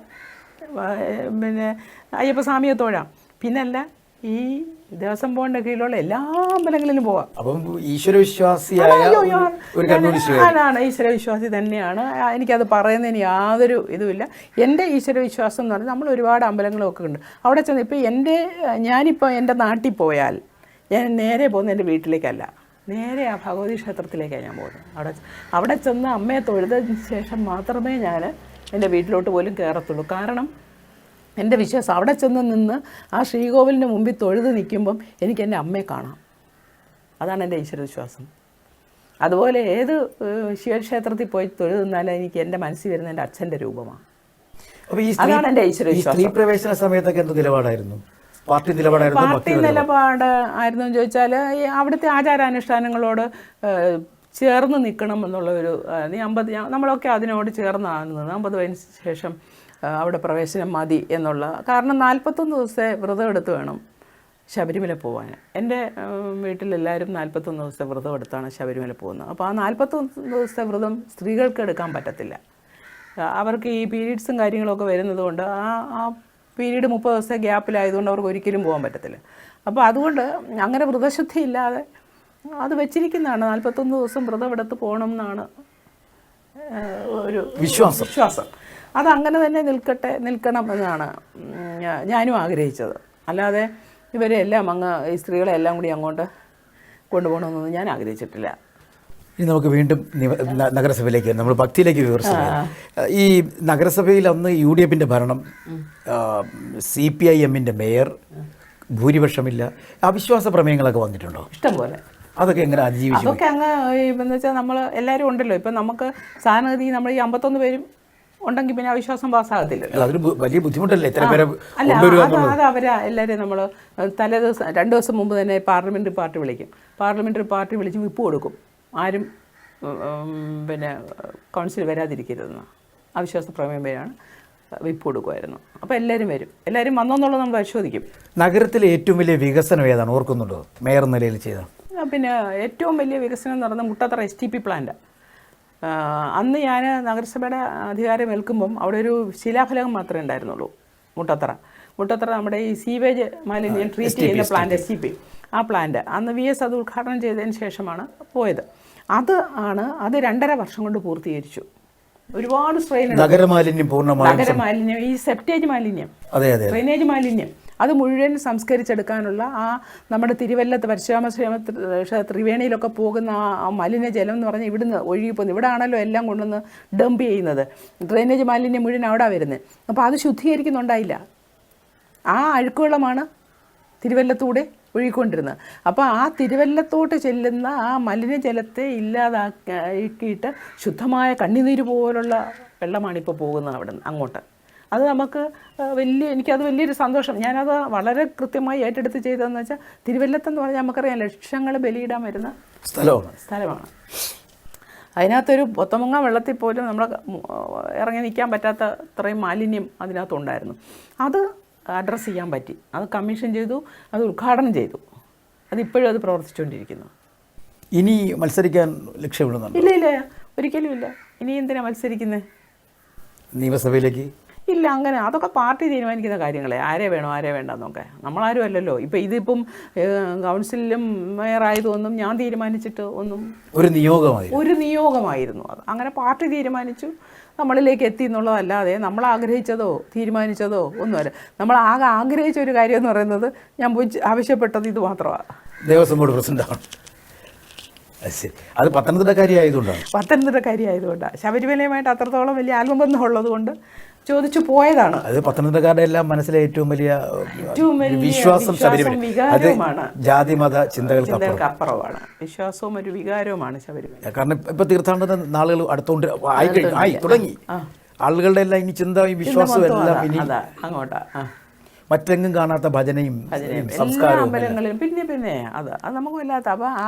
പിന്നെ അയ്യപ്പസ്വാമിയെ തൊഴാം. പിന്നല്ല ഈ ദേവസ്വം ബോർഡിന്റെ കീഴിലുള്ള എല്ലാ അമ്പലങ്ങളിലും പോവാം. അപ്പം ഈശ്വരവിശ്വാസിയായ ഒരു- ആണാണ് ഈശ്വരവിശ്വാസി തന്നെയാണ്. എനിക്കത് പറയുന്നതിന് യാതൊരു ഇതുമില്ല. എന്റെ ഈശ്വരവിശ്വാസം എന്ന് പറഞ്ഞാൽ നമ്മൾ ഒരുപാട് അമ്പലങ്ങളൊക്കെ ഉണ്ട്. അവിടെ ചെന്ന് ഇപ്പോൾ എന്റെ ഞാനിപ്പോൾ എന്റെ നാട്ടിൽ പോയാൽ ഞാൻ നേരെ പോകുന്നത് എന്റെ വീട്ടിലേക്കല്ല. നേരെ ആ ഭഗവതി ക്ഷേത്രത്തിലേക്കാണ് ഞാൻ പോകുന്നത്. അവിടെ അവിടെ ചെന്ന് അമ്മയെ തൊഴുതതിന് ശേഷം മാത്രമേ ഞാൻ എന്റെ വീട്ടിലോട്ട് പോലും കയറത്തുള്ളൂ. കാരണം എന്റെ വിശ്വാസം. അവിടെ ചെന്ന് നിന്ന് ആ ശ്രീകോവിലിന് മുമ്പിൽ തൊഴുത് നിൽക്കുമ്പം എനിക്ക് എന്റെ അമ്മയെ കാണാം. അതാണ് എന്റെ ഈശ്വരവിശ്വാസം അതുപോലെ ഏത് ശിവക്ഷേത്രത്തിൽ പോയി തൊഴുത് നിന്നാലും എനിക്ക് എന്റെ മനസ്സിൽ വരുന്ന എന്റെ അച്ഛന്റെ രൂപമാണ്. അതാണ് എന്റെ ഈ ഈശ്വരവിശ്വാസം സ്ത്രീ പ്രവേശന സമയത്തൊക്കെ എന്ത് നിലപാടായിരുന്നു? പാർട്ടി നിലപാടായിരുന്നു പാർട്ടി നിലപാട്? ആയിരുന്നു എന്ന് ചോദിച്ചാൽ അവിടുത്തെ ആചാരാനുഷ്ഠാനങ്ങളോട് ചേർന്ന് നിൽക്കണം എന്നുള്ള ഒരു അമ്പത് നമ്മളൊക്കെ അതിനോട് ചേർന്നാണ് അമ്പത് വയസ്സിന് ശേഷം അവിടെ പ്രവേശനം മതി എന്നുള്ള. കാരണം നാൽപ്പത്തൊന്ന് ദിവസത്തെ വ്രതം എടുത്ത് വേണം ശബരിമല പോകാൻ എന്റെ വീട്ടിലെല്ലാവരും നാൽപ്പത്തൊന്ന് ദിവസത്തെ വ്രതം എടുത്താണ് ശബരിമല പോകുന്നത്. അപ്പോൾ ആ നാൽപ്പത്തൊന്ന് ദിവസത്തെ വ്രതം സ്ത്രീകൾക്ക് എടുക്കാൻ പറ്റത്തില്ല. അവർക്ക് ഈ പീരീഡ്സും കാര്യങ്ങളൊക്കെ വരുന്നത് കൊണ്ട് ആ ആ പീരീഡ് മുപ്പത് ദിവസത്തെ ഗ്യാപ്പിലായതുകൊണ്ട് അവർക്ക് ഒരിക്കലും പോകാൻ പറ്റത്തില്ല. അപ്പോൾ അതുകൊണ്ട് അങ്ങനെ വ്രതശുദ്ധി ഇല്ലാതെ അത് വെച്ചിരിക്കുന്നതാണ്. നാൽപ്പത്തൊന്ന് ദിവസം വ്രതം എടുത്ത് പോകണം എന്നാണ് ഒരു വിശ്വാസം. വിശ്വാസം. അത് അങ്ങനെ തന്നെ നിൽക്കട്ടെ നിൽക്കണം എന്നാണ് ഞാനും ആഗ്രഹിച്ചത്. അല്ലാതെ ഇവരെ എല്ലാം അങ്ങ് ഈ സ്ത്രീകളെ എല്ലാം കൂടി അങ്ങോട്ട് കൊണ്ടുപോകണമെന്നൊന്നും ഞാൻ ആഗ്രഹിച്ചിട്ടില്ല. ഇനി നമുക്ക് വീണ്ടും നഗരസഭയിലേക്ക് നമ്മൾ ഭക്തിയിലേക്ക് വിവർച്ച ഈ നഗരസഭയിൽ അന്ന് യു ഡി എഫിന്റെ ഭരണം സി പി ഐ എമ്മിന്റെ മേയർ ഭൂരിപക്ഷമില്ല അവിശ്വാസ പ്രമേയങ്ങളൊക്കെ വന്നിട്ടുണ്ടോ? ഇഷ്ടംപോലെ. അതൊക്കെ എങ്ങനെ അതിജീവിച്ചു? അതൊക്കെ അങ്ങ് എന്ന് വെച്ചാൽ നമ്മൾ എല്ലാവരും ഉണ്ടല്ലോ. ഇപ്പം നമുക്ക് സാധനഗതി നമ്മൾ ഈ അമ്പത്തൊന്ന് പേരും ഉണ്ടെങ്കിൽ പിന്നെ അവിശ്വാസം പാസ്സാകത്തില്ല അതൊരു വലിയ ബുദ്ധിമുട്ടല്ലേ? ഇത്ര പേരെ അല്ല അത് അത് അവരെ എല്ലാവരെയും നമ്മൾ തലേ ദിവസം രണ്ട് ദിവസം മുമ്പ് തന്നെ പാർലമെന്ററി പാർട്ടി വിളിക്കും. പാർലമെന്ററി പാർട്ടി വിളിച്ച് വിപ്പ് കൊടുക്കും. ആരും പിന്നെ കൗൺസിൽ വരാതിരിക്കരുതെന്ന്. അവിശ്വാസ പ്രമേയം പേരാണ് വിപ്പ് കൊടുക്കുമായിരുന്നു. അപ്പോൾ എല്ലാവരും വരും. എല്ലാവരും വന്നോന്നുള്ളത് നമ്മൾ പരിശോധിക്കും. നഗരത്തിലെ ഏറ്റവും വലിയ വികസനം ഏതാണ്? ഓർക്കുന്നുണ്ടോ? മേയർ നിലയിൽ ചെയ്ത. പിന്നെ ഏറ്റവും വലിയ വികസനം എന്ന് പറയുന്നത് Muttathara S T P plant അന്ന് ഞാൻ നഗരസഭയുടെ അധികാരം ഏൽക്കുമ്പം അവിടെ ഒരു ശിലാഫലകം മാത്രമേ ഉണ്ടായിരുന്നുള്ളൂ. മുട്ടത്തറ. മുട്ടത്തറ നമ്മുടെ ഈ സീവേജ് മാലിന്യം ട്രീറ്റ് ചെയ്യുന്ന പ്ലാന്റ് എസ് സി പി ആ പ്ലാന്റ് അന്ന് വി എസ് അത് ഉദ്ഘാടനം ചെയ്തതിന് ശേഷമാണ് പോയത്. അത് ആണ് അത് രണ്ടര വർഷം കൊണ്ട് പൂർത്തീകരിച്ചു. ഒരുപാട് സ്ട്രെയിൻ നഗരമാലിന്യം പൂർണമായും നഗരമാലിന്യം ഈ സെപ്റ്റേജ് മാലിന്യം. ഡ്രെയിനേജ് മാലിന്യം. അത് മുഴുവൻ സംസ്കരിച്ചെടുക്കാനുള്ള ആ നമ്മുടെ തിരുവല്ലത്ത് പരശുരാമ ത്രിവേണിയിലൊക്കെ പോകുന്ന ആ മലിനജലം എന്ന് പറഞ്ഞാൽ ഇവിടുന്ന് ഒഴുകി പോകുന്നത് ഇവിടെ ആണല്ലോ എല്ലാം കൊണ്ടുവന്ന് ഡംപ് ചെയ്യുന്നത്. ഡ്രെയിനേജ് മാലിന്യം മുഴുവൻ അവിടെ വരുന്നത് അപ്പോൾ അത് ശുദ്ധീകരിക്കുന്നുണ്ടായില്ല. ആ അഴുക്കുവെള്ളമാണ് തിരുവല്ലത്തൂടെ ഒഴുകിക്കൊണ്ടിരുന്നത്. അപ്പോൾ ആ തിരുവല്ലത്തോട്ട് ചെല്ലുന്ന ആ മലിനജലത്തെ ഇല്ലാതാക്കിയിട്ട് ശുദ്ധമായ കണ്ണിനീര് പോലുള്ള വെള്ളമാണ് ഇപ്പോൾ പോകുന്നത് അവിടെ നിന്ന് അങ്ങോട്ട്. അത് നമുക്ക് വലിയ എനിക്കത് വലിയൊരു സന്തോഷം. ഞാനത് വളരെ കൃത്യമായി ഏറ്റെടുത്ത് ചെയ്തതെന്ന് വെച്ചാൽ തിരുവല്ലത്തെന്ന് പറഞ്ഞാൽ നമുക്കറിയാം ലക്ഷങ്ങൾ ബലിയിടാൻ വരുന്ന സ്ഥലമാണ്. സ്ഥലമാണ്. അതിനകത്തൊരു പൊത്തമുങ്ങ വെള്ളത്തിൽ പോലും നമ്മൾ ഇറങ്ങി നിൽക്കാൻ പറ്റാത്ത അത്രയും മാലിന്യം അതിനകത്തുണ്ടായിരുന്നു. അത് അഡ്രസ്സ് ചെയ്യാൻ പറ്റി. അത് കമ്മീഷൻ ചെയ്തു അത് ഉദ്ഘാടനം ചെയ്തു. അതിപ്പോഴും അത് പ്രവർത്തിച്ചുകൊണ്ടിരിക്കുന്നു. ഇനി മത്സരിക്കാൻ ലക്ഷ്യമിടുന്നുണ്ട്? ഇല്ല ഇല്ല. ഒരിക്കലും ഇല്ല. ഇനി എന്തിനാ മത്സരിക്കുന്നത് നിയമസഭയിലേക്ക്? ഇല്ല അങ്ങനെ. അതൊക്കെ പാർട്ടി തീരുമാനിക്കുന്ന കാര്യങ്ങളെ. ആരെ വേണോ ആരെ വേണ്ടെന്നൊക്കെ. നമ്മളാരും അല്ലല്ലോ. ഇപ്പം ഇതിപ്പം കൗൺസിലും മേയറായതൊന്നും ഞാൻ തീരുമാനിച്ചിട്ട് ഒന്നും ഒരു നിയോഗമായി ഒരു നിയോഗമായിരുന്നു അത്. അങ്ങനെ പാർട്ടി തീരുമാനിച്ചു. നമ്മളിലേക്ക് എത്തി എന്നുള്ളതല്ലാതെ നമ്മൾ ആഗ്രഹിച്ചതോ തീരുമാനിച്ചതോ ഒന്നുമല്ല. നമ്മൾ ആകെ ആഗ്രഹിച്ച ഒരു കാര്യം എന്ന് പറയുന്നത് ഞാൻ പോയി ആവശ്യപ്പെട്ടത് ഇത് മാത്രമാണ്. ദേവസ്വം ബോർഡ് പ്രസിഡന്റാണ്. അത് ശരി. അത് പത്തനംതിട്ട കാര്യമായതുകൊണ്ടാണ് ശബരിമലയുമായിട്ട് അത്രത്തോളം വലിയ ആൽബം ഉള്ളത് കൊണ്ട് ചോദിച്ചു പോയതാണ്. അത് പത്തനംതിട്ടക്കാരുടെ എല്ലാം മനസ്സിലെ ഏറ്റവും വലിയ വിശ്വാസം ശബരിമല. അത്. ജാതി മത ചിന്തകൾക്ക് അപ്പുറമാണ് വിശ്വാസവും ഒരു വികാരവുമാണ് ശബരിമല. കാരണം ഇപ്പൊ തീർത്ഥാടന നാളുകൾ അടുത്തോണ്ട് ആയി ആയി. തുടങ്ങി. ആളുകളുടെ എല്ലാം ഇനി ചിന്ത വിശ്വാസം വിശ്വാസവും എല്ലാം ഇനി അങ്ങോട്ടാ. മറ്റെങ്ങും കാണാത്ത ഭജനയും സംസ്കാരവും അമ്പലങ്ങളിലും. പിന്നെ പിന്നെ അത് അത് നമുക്ക് വല്ലാത്ത അപ്പോൾ ആ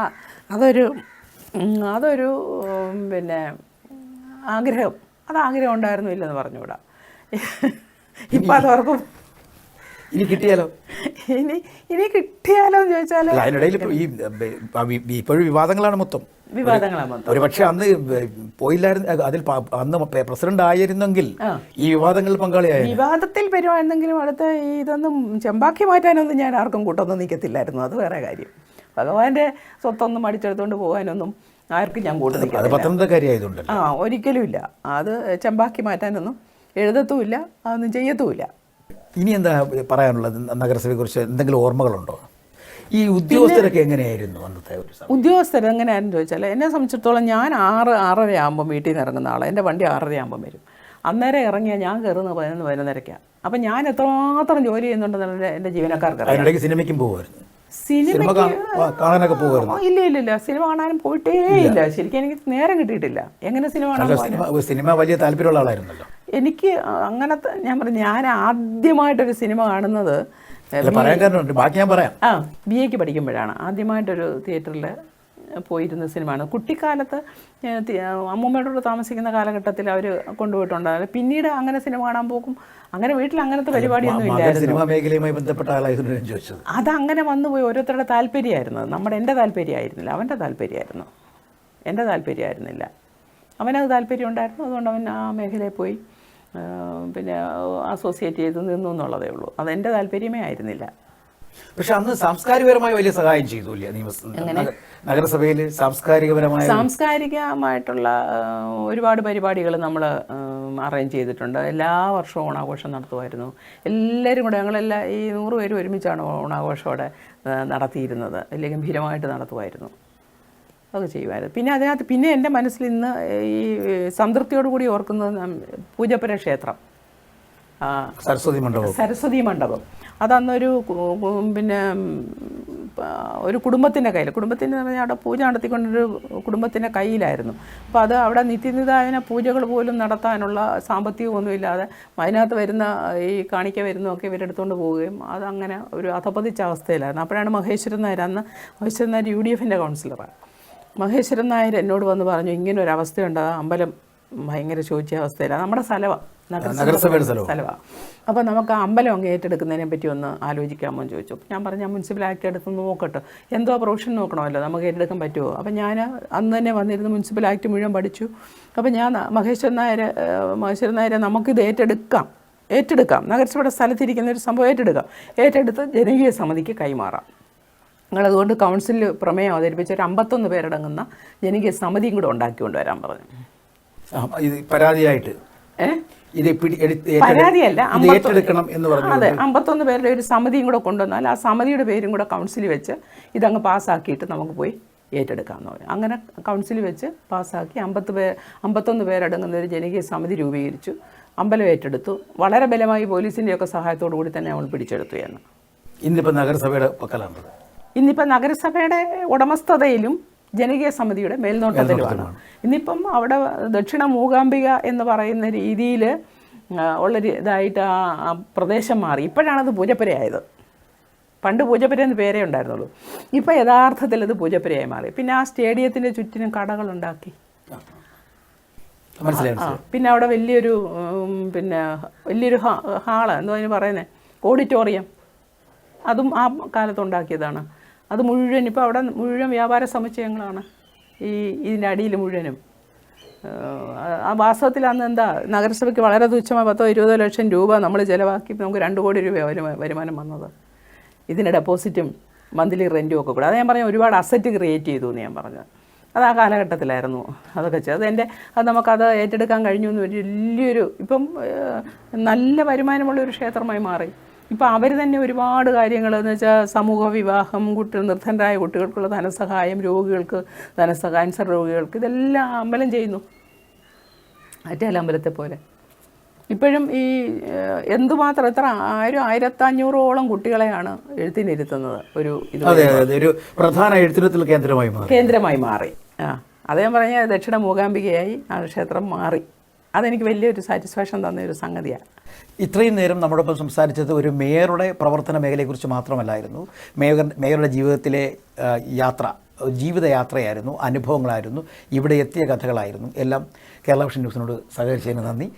അതൊരു അതൊരു പിന്നെ ആഗ്രഹം. അത് ആഗ്രഹം ഉണ്ടായിരുന്നില്ലെന്ന് പറഞ്ഞുകൂടാ. ഇപ്പം അതോർക്കും ഇനി കിട്ടിയാലോ? ഇനി ഇനി കിട്ടിയാലോ എന്ന് ചോദിച്ചാൽ അല്ല അതിനിടയിൽ ഈ ഇപ്പോഴും വിവാദങ്ങളാണ് മൊത്തം. ഒരു പക്ഷെ അന്ന് പോയില്ലായിരുന്നു അതിൽ അന്ന് പ്രസിഡന്റ് ആയിരുന്നെങ്കിൽ ഈ വിവാദങ്ങളിൽ പങ്കാളിയായി വിവാദത്തിൽ വരുവാണെന്നെങ്കിലും അടുത്ത ഇതൊന്നും ചെമ്പാക്കി മാറ്റാനൊന്നും ഞാൻ ആർക്കും കൂട്ടൊന്നും നിൽക്കത്തില്ലായിരുന്നു അത് വേറെ കാര്യം. ഭഗവാന്റെ സ്വത്തൊന്നും അടിച്ചെടുത്തുകൊണ്ട് പോകാനൊന്നും ആർക്കും ഞാൻ കൂട്ടുന്നില്ല ആ ഒരിക്കലും ഇല്ല അത് ചെമ്പാക്കി മാറ്റാനൊന്നും എഴുതത്തുമില്ല. അതൊന്നും ചെയ്യത്തുമില്ല. ഇനി എന്താ പറയാനുള്ളത്? നഗരസഭയെ കുറിച്ച് എന്തെങ്കിലും ഓർമ്മകളുണ്ടോ? ഈ ഉദ്യോഗസ്ഥരൊക്കെ എങ്ങനെയായിരുന്നു അന്നത്തെ ഒരു ഉദ്യോഗസ്ഥർ എങ്ങനെയായിരുന്നു ചോദിച്ചാൽ എന്നെ സംബന്ധിച്ചിടത്തോളം ഞാൻ ആറ് ആറര ആകുമ്പോൾ വീട്ടിൽ നിന്ന് ഇറങ്ങുന്ന ആളാണ് എന്റെ വണ്ടി ആറര ആകുമ്പോൾ വരും. അന്നേരം ഇറങ്ങിയാൽ ഞാൻ കയറുന്നത് പതിനൊന്ന് പതിനൊന്നരയ്ക്കാണ് അപ്പം ഞാൻ എത്രമാത്രം ജോലി ചെയ്യുന്നുണ്ടെന്നുള്ള എന്റെ- ജീവനക്കാർക്ക് സിനിമയ്ക്കും പോകുമായിരുന്നു സിനിമ കാണാനൊക്കെ പോകുമായിരുന്നു ഇല്ല ഇല്ല ഇല്ല. സിനിമ കാണാനും പോയിട്ടേ ഇല്ല. ശരിക്കും എനിക്ക് നേരം കിട്ടിയിട്ടില്ല. എങ്ങനെ സിനിമ കാണാൻ സിനിമ വലിയ താല്പര്യമുള്ള ആളായിരുന്നല്ലോ. എനിക്ക് അങ്ങനത്തെ ഞാൻ പറഞ്ഞു ഞാൻ ആദ്യമായിട്ടൊരു സിനിമ കാണുന്നത് ബാക്കി ഞാൻ പറയാം. ആ ബി എക്ക് പഠിക്കുമ്പോഴാണ്. ആദ്യമായിട്ടൊരു തിയേറ്ററിൽ പോയിരുന്ന സിനിമയാണ്. കുട്ടിക്കാലത്ത് അമ്മൂമ്മയുടെ കൂടെ താമസിക്കുന്ന കാലഘട്ടത്തിൽ അവർ കൊണ്ടുപോയിട്ടുണ്ടായിരുന്നു. പിന്നീട് അങ്ങനെ സിനിമ കാണാൻ പോകും. അങ്ങനെ വീട്ടിൽ അങ്ങനത്തെ പരിപാടിയൊന്നും ഇല്ലായിരുന്നു. സിനിമാ മേഖലയുമായി ബന്ധപ്പെട്ട ആളായിരുന്നു ഞാൻ ചോദിച്ചത്. അങ്ങനെ വന്നുപോയി ഓരോരുത്തരുടെ താല്പര്യമായിരുന്നു. അത്. നമ്മുടെ എന്റെ താല്പര്യമായിരുന്നില്ല. അവന്റെ താല്പര്യമായിരുന്നു. എന്റെ താല്പര്യമായിരുന്നില്ല. അവനത് താല്പര്യം ഉണ്ടായിരുന്നു. അതുകൊണ്ട് അവൻ ആ മേഖലയിൽ പോയി. പിന്നെ അസോസിയേറ്റ് ചെയ്ത് നിന്നു എന്നുള്ളതേ ഉള്ളൂ. അത് അതെന്റെ താല്പര്യമേ ആയിരുന്നില്ല. പക്ഷെ അന്ന് സാംസ്കാരികപരമായി വലിയ സഹായം ചെയ്തു നഗരസഭയിൽ സാംസ്കാരികപരമായ സാംസ്കാരികമായിട്ടുള്ള ഒരുപാട് പരിപാടികൾ നമ്മൾ അറേഞ്ച് ചെയ്തിട്ടുണ്ട്. എല്ലാ വർഷവും ഓണാഘോഷം നടത്തുമായിരുന്നു. എല്ലാവരും കൂടെ ഞങ്ങളെല്ലാം ഈ നൂറ് പേര് ഒരുമിച്ചാണ് ഓണാഘോഷം അവിടെ നടത്തിയിരുന്നത്. വലിയ ഗംഭീരമായിട്ട് നടത്തുമായിരുന്നു. അതൊക്കെ ചെയ്യുമായിരുന്നു. പിന്നെ അതിനകത്ത് പിന്നെ എന്റെ മനസ്സിൽ ഇന്ന് ഈ സംതൃപ്തിയോടുകൂടി ഓർക്കുന്നത് പൂജപ്പുര ക്ഷേത്രം. സരസ്വതി മണ്ഡപം. സരസ്വതി മണ്ഡപം. അതന്നൊരു പിന്നെ ഒരു കുടുംബത്തിന്റെ കയ്യിൽ കുടുംബത്തിന്റെ പറഞ്ഞാൽ അവിടെ പൂജ നടത്തിക്കൊണ്ടൊരു കുടുംബത്തിന്റെ കയ്യിലായിരുന്നു. അപ്പോൾ അത് അവിടെ നിത്യനിതായന പൂജകൾ പോലും നടത്താനുള്ള സാമ്പത്തികമൊന്നും ഇല്ലാതെ അതിനകത്ത് വരുന്ന ഈ കാണിക്ക വരുന്നതൊക്കെ ഇവരെടുത്തുകൊണ്ട് പോവുകയും അതങ്ങനെ ഒരു അധപതിച്ച അവസ്ഥയിലായിരുന്നു. അപ്പോഴാണ് മഹേശ്വരൻ നായർ അന്ന് മഹേശ്വരൻ നായർ യു ഡി എഫിന്റെ കൗൺസിലറാണ്. മഹേശ്വരൻ നായർ എന്നോട് വന്ന് പറഞ്ഞു ഇങ്ങനെ ഒരു അവസ്ഥയുണ്ട് അമ്പലം ഭയങ്കര ശോച്യ അവസ്ഥയിലാണ് നമ്മുടെ സ്ഥലമാണ് നഗരസഭയുടെ സ്ഥലമാണ്? അപ്പോൾ നമുക്ക് ആ അമ്പലം അങ്ങ് ഏറ്റെടുക്കുന്നതിനെ പറ്റി ഒന്ന് ആലോചിക്കാമോ എന്ന് ചോദിച്ചു. ഞാൻ പറഞ്ഞു ഞാൻ മുനിസിപ്പൽ ആക്ട് എടുത്ത് നോക്കട്ടെ. എന്തോ പ്രൊവിഷൻ നോക്കണമല്ലോ നമുക്ക് ഏറ്റെടുക്കാൻ പറ്റുമോ? അപ്പോൾ ഞാൻ അന്ന് തന്നെ വന്നിരുന്ന് മുനിസിപ്പൽ ആക്ട് മുഴുവൻ പഠിച്ചു. അപ്പോൾ ഞാൻ മഹേശ്വരൻ നായർ മഹേശ്വരൻ നായരെ നമുക്കിത് ഏറ്റെടുക്കാം. ഏറ്റെടുക്കാം. നഗരസഭയുടെ സ്ഥലത്തിരിക്കുന്ന ഒരു സംഭവം ഏറ്റെടുക്കാം. ഏറ്റെടുത്ത് ജനകീയ സമിതിക്ക് കൈമാറാം. നിങ്ങളതുകൊണ്ട് കൗൺസിലിൽ പ്രമേയം അവതരിപ്പിച്ച ഒരു അമ്പത്തൊന്ന് പേരടങ്ങുന്ന ജനകീയ സമിതിയും കൂടെ ഉണ്ടാക്കി കൊണ്ടുവരാൻ പറഞ്ഞു. പരാതിയായിട്ട്. ഏഹ് ഇത് പരാതിയല്ല ഏറ്റെടുക്കണം എന്ന് പറഞ്ഞു അതെ അമ്പത്തൊന്ന് പേരുടെ ഒരു സമിതിയും കൂടെ കൊണ്ടുവന്നാൽ ആ സമിതിയുടെ പേരും കൂടെ കൗൺസിലിൽ വെച്ച് ഇതങ്ങ് പാസ്സാക്കിയിട്ട് നമുക്ക് പോയി ഏറ്റെടുക്കാമെന്ന് പറഞ്ഞു. അങ്ങനെ കൗൺസിലിൽ വെച്ച് പാസ്സാക്കി അമ്പത്ത് പേർ അമ്പത്തൊന്ന് പേരടങ്ങുന്ന ഒരു ജനകീയ സമിതി രൂപീകരിച്ചു. അമ്പലം ഏറ്റെടുത്തു. വളരെ ബലമായി പോലീസിന്റെയൊക്കെ സഹായത്തോടു കൂടി തന്നെ അവൾ പിടിച്ചെടുത്തു എന്ന്. ഇന്നിപ്പോൾ നഗരസഭയുടെ പക്കലാണത് ഇന്നിപ്പോൾ നഗരസഭയുടെ ഉടമസ്ഥതയിലും ജനകീയ സമിതിയുടെ മേൽനോട്ടത്തിലുമാണ്. ഇന്നിപ്പം അവിടെ ദക്ഷിണ മൂകാംബിക എന്ന് പറയുന്ന രീതിയിൽ ഉള്ളൊരു ഇതായിട്ട് ആ പ്രദേശം മാറി. ഇപ്പോഴാണത് പൂജപ്പുരയായത് പണ്ട് പൂജപ്പുര എന്ന് പേരേ ഉണ്ടായിരുന്നുള്ളൂ. ഇപ്പോൾ യഥാർത്ഥത്തിൽ അത് പൂജപ്പുരയായി മാറി. പിന്നെ ആ സ്റ്റേഡിയത്തിന്റെ ചുറ്റിനും കടകളുണ്ടാക്കി മനസ്സിലായി പിന്നെ അവിടെ വലിയൊരു പിന്നെ വലിയൊരു ഹാ- ഹാൾ എന്തോ അതിന് പറയുന്നത് ഓഡിറ്റോറിയം. അതും ആ കാലത്ത് ഉണ്ടാക്കിയതാണ്. അത് മുഴുവൻ ഇപ്പോൾ അവിടെ മുഴുവൻ വ്യാപാര സമുച്ചയങ്ങളാണ് ഈ ഇതിന്റെ അടിയിൽ മുഴുവനും. ആ വാസ്തവത്തിൽ അന്ന് എന്താ നഗരസഭയ്ക്ക് വളരെ തുച്ഛമായ പത്തോ ഇരുപതോ ലക്ഷം രൂപ നമ്മൾ ചിലവാക്കി നമുക്ക് രണ്ട് കോടി രൂപ വരുമാനം വന്നത്. ഇതിന് ഡെപ്പോസിറ്റും മന്ത്ലി റെന്റും ഒക്കെ കൂടെ. അത് ഞാൻ പറഞ്ഞ ഒരുപാട് അസറ്റ് ക്രിയേറ്റ് ചെയ്തു എന്ന് ഞാൻ പറഞ്ഞത് അത് ആ കാലഘട്ടത്തിലായിരുന്നു അതൊക്കെ ചെയ്തത്. എന്റെ അത് നമുക്കത് ഏറ്റെടുക്കാൻ കഴിഞ്ഞു എന്ന് വലിയൊരു ഇപ്പം നല്ല വരുമാനമുള്ള ഒരു ക്ഷേത്രമായി മാറി. ഇപ്പം അവർ തന്നെ ഒരുപാട് കാര്യങ്ങൾ എന്ന് വെച്ചാൽ സമൂഹ വിവാഹം കുട്ടി നിർദ്ധനരായ കുട്ടികൾക്കുള്ള ധനസഹായം രോഗികൾക്ക് ധനസഹായം ക്യാൻസർ രോഗികൾക്ക് ഇതെല്ലാം അമ്പലം ചെയ്യുന്നു. ആറ്റേല അമ്പലത്തെ പോലെ. ഇപ്പോഴും ഈ എന്തുമാത്രം എത്ര ആയിരം ആയിരത്തഞ്ഞൂറോളം കുട്ടികളെയാണ് എഴുത്തിനിരുത്തുന്നത് ഒരു ഇത് ഒരു പ്രധാന എഴുത്തിരുത്തൽ കേന്ദ്രമായി മാറി. കേന്ദ്രമായി മാറി. ആ അതേ പറഞ്ഞ ദക്ഷിണ മൂകാംബികയായി ആ ക്ഷേത്രം മാറി. അതെനിക്ക് വലിയൊരു സാറ്റിസ്ഫാക്ഷൻ തന്ന ഒരു സംഗതിയാണ്. ഇത്രയും നേരം നമ്മോടൊപ്പം സംസാരിച്ചത് ഒരു മേയറുടെ പ്രവർത്തന മേഖലയെക്കുറിച്ച് മാത്രമല്ലായിരുന്നു. മേയർ മേയറുടെ ജീവിതത്തിലെ യാത്ര ജീവിതയാത്രയായിരുന്നു അനുഭവങ്ങളായിരുന്നു ഇവിടെ എത്തിയ കഥകളായിരുന്നു. എല്ലാം കേരള വിഷൻ ന്യൂസിനോട് സഹകരിച്ചതിന് നന്ദി.